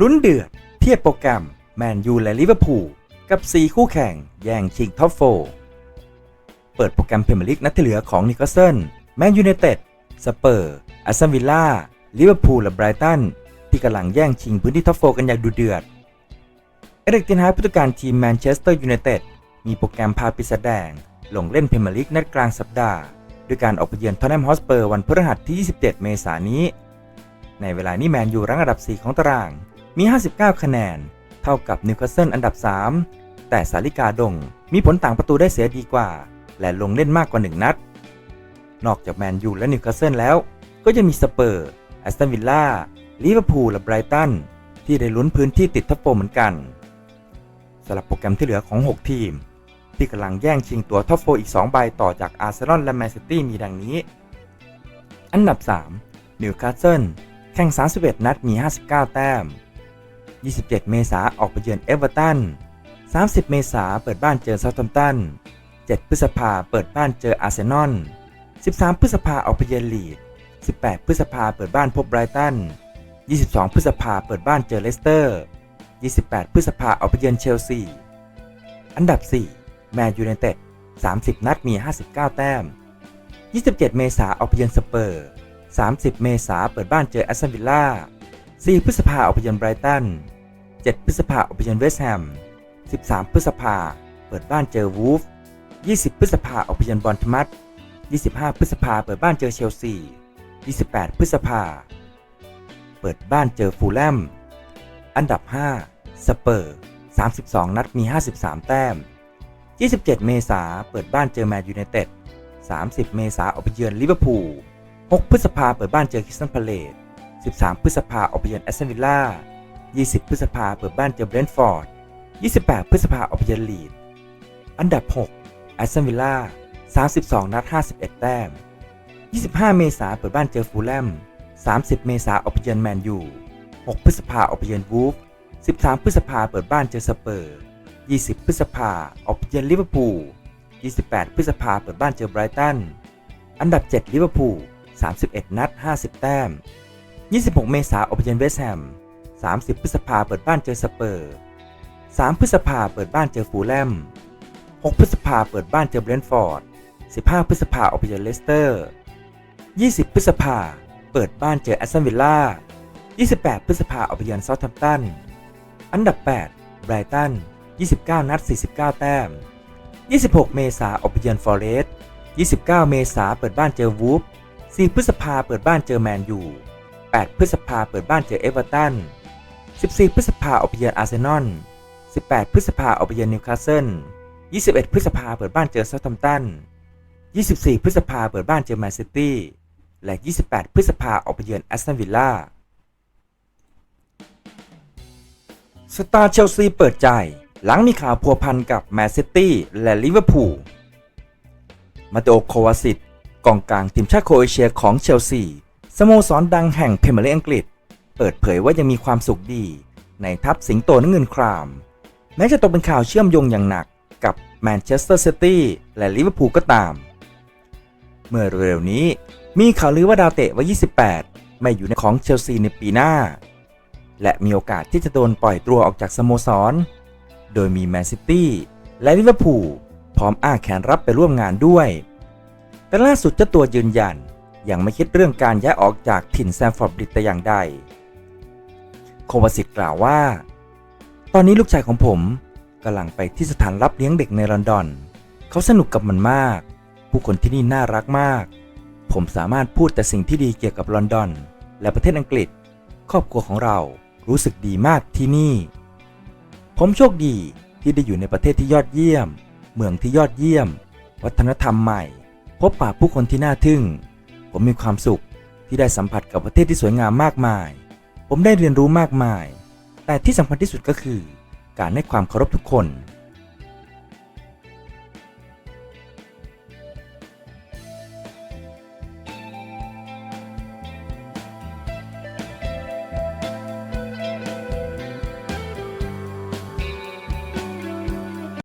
ลุ้นเดือด เทียบโปรแกรม แมนยูและลิเวอร์พูลกับ 4 คู่แข่ง แย่งชิงท็อปโฟเปิดโปรแกรมเพรเมียร์ลีกนัดที่เหลือของนิวคาสเซิลแมนยูไนเต็ด สเปอร์อาร์เซนวิลล่า ลิเวอร์พูล และไบรตัน ที่กำลังแย่งชิงพื้นที่ท็อปโฟกันอย่างดุเดือด เอริกเทนฮาผู้จัดการทีมแมนเชสเตอร์ยูไนเต็ดมีโปรแกรมพาปิดแสดง ลงเล่นเพรเมียร์ลีกนัดกลางสัปดาห์ ด้วยการออกไปเยือนทอตแนมฮอสเปอร์วันพฤหัสที่ 27 เมษายนนี้ ในเวลานี้แมนยูรั้งอันดับ 4 ของตาราง มี 59 คะแนน เท่ากับนิวคาสเซิลอันดับ 3 แต่สาลิกาดงมีผลต่างประตูได้เสียดีกว่า และลงเล่นมากกว่า 1 นัด นอกจากแมนยูและนิวคาสเซิลแล้ว ก็ยังมีสเปอร์แอสตันวิลล่าลิเวอร์พูลและไบรตันที่ได้ลุ้นพื้นที่ติดท็อปโฟเหมือนกันสำหรับโปรแกรมที่เหลือของ 6 ทีม ที่กำลังแย่งชิงตัวท็อปโฟอีก 2 ใบต่อจากอาร์เซนอลและแมนซิตี้มีดังนี้ อันดับ 3 นิวคาสเซิลแข่ง 31 นัดมี 59 แต้ม 27 เมษาออกไปเยือนเอเวอร์ตัน 30 เมษาเปิดบ้านเจอเซาท์แฮมป์ตัน 7 พฤษภาเปิดบ้านเจออาร์เซนอล 13 พฤษภาออกไปเยือนลีด 18 พฤษภาเปิดบ้านพบไบรตัน 22 พฤษภาเปิดบ้านเจอเลสเตอร์ 28 พฤษภาออกไปเยือนเชลซี อันดับ 4 แมนยูไนเต็ด 30 นัดมี 59 แต้ม 27 เมษาออกไปเยือนสเปอร์ 30 เมษาเปิดบ้านเจอแอสตันวิลล่า 4 พฤษภาออกไปเยือนไบรตัน 7 พฤษภาออกไปเยือนเวสต์แฮม 13 พฤษภาเปิดบ้านเจอวูฟ 20 พฤษภาออกไปเยือนบอลทมัต25 พฤษภาเปิดบ้านเจอเชลซี 28 พฤษภาเปิดบ้านเจอฟูลแลม อันดับ 5 สเปอร์ 32 นัดมี 53 แต้ม 27 เมษาเปิดบ้านเจอแมนยูไนเต็ด 30 เมษาออกไปเยือนลิเวอร์พูล 6 พฤษภาเปิดบ้านเจอคริสตันพาเลต 13 พฤษภาออกไปเยือนแอสตันวิลล่า 20 พฤษภาเปิดบ้านเจอเบรนท์ฟอร์ด 28 พฤษภาออกไปเยือนลีด อันดับ 6 แอสตันวิลล่า 32 นัด 51 แต้ม 25 เมษาเปิดบ้านเจอฟูลแลม 30 เมษาออกไปเยือนแมนยู 6 พฤษภาออกไปเยือนวูฟ 13 พฤษภาเปิดบ้านเจอสเปอร์ 20 พฤษภาออกไปเยือนลิเวอร์พูล 28 พฤษภาเปิดบ้านเจอไบรตัน อันดับ 7 ลิเวอร์พูล 31 นัด 50 แต้ม 26 เมษาออกไปเยนเวสแฮม 30 พฤษภาเปิดบ้านเจอสเปอร์ 3 พฤษภาเปิดบ้านเจอฟูลแลม 6 พฤษภาเปิดบ้านเจอเบรนฟอร์ด 15 พฤษภาออกไปเยนเลสเตอร์ 20 พฤษภาเปิดบ้านเจอแอสตันวิลล่า 28 พฤษภาออกไปเยนเซาท์แฮมป์ตัน อันดับ 8 ไบรตัน 29 นัด 49 แต้ม 26 เมษาออกไปเยนฟอร์เรสต์29 เมษาเปิดบ้านเจอวูฟ4พฤษภาเปิดบ้านเจอแมนยู 8 พฤษภาเปิดบ้านเจอเอเวอร์ตัน 14 พฤษภาออกไปเยือนอาร์เซนอล 18 พฤษภาออกไปเยือนนิวคาสเซิล 21 พฤษภาเปิดบ้านเจอเซาท์แฮมตัน 24 พฤษภาเปิดบ้านเจอแมนซิตี้ และ 28 พฤษภาออกไปเยือนแอสตันวิลล่า สตาร์เชลซีเปิดใจ หลังมีข่าวพัวพันกับแมนซิตี้และลิเวอร์พูล มาโดโควาสิตกองกลางทีมชาติโครเอเชียของเชลซี สโมสรดังแห่งเพรีเมียร์ลีอังกฤษ เปิดเผยว่ายังมีความสุขดี ในทัพสิงโตน้ำเงินคราม แม้จะตกเป็นข่าวเชื่อมโยงอย่างหนักกับแมนเชสเตอร์ซิตี้และลิเวอร์พูลก็ตาม เมื่อเร็วๆนี้มีข่าวลือว่าดาวเตะวัย 28 ไม่อยู่ในของเชลซีในปีหน้า และมีโอกาสที่จะโดนปล่อยตัวออกจากสโมสร โดยมีแมนซิตี้และลิเวอร์พูลพร้อมอ้าแขนรับไปร่วมงานด้วย แต่ล่าสุดเจ้าตัวยืนยัน ยังไม่คิดเรื่องการย้ายออกจากถิ่นแซมฟอร์ดบริดแต่อย่างใด โควาสิตกล่าวว่า ตอนนี้ลูกชายของผมกำลังไปที่สถานรับเลี้ยงเด็กในลอนดอน เขาสนุกกับมันมาก ผู้คนที่นี่น่ารักมาก ผมสามารถพูดแต่สิ่งที่ดีเกี่ยวกับลอนดอน และประเทศอังกฤษ ครอบครัวของเรารู้สึกดีมากที่นี่ ผมโชคดีที่ได้อยู่ในประเทศที่ยอดเยี่ยม เมืองที่ยอดเยี่ยม วัฒนธรรมใหม่ พบปะผู้คนที่น่าทึ่ง ผมมีความสุขที่ได้สัมผัสกับประเทศที่สวยงามมากมาย ผมได้เรียนรู้มากมาย แต่ที่สำคัญที่สุดก็คือ การให้ความเคารพทุกคน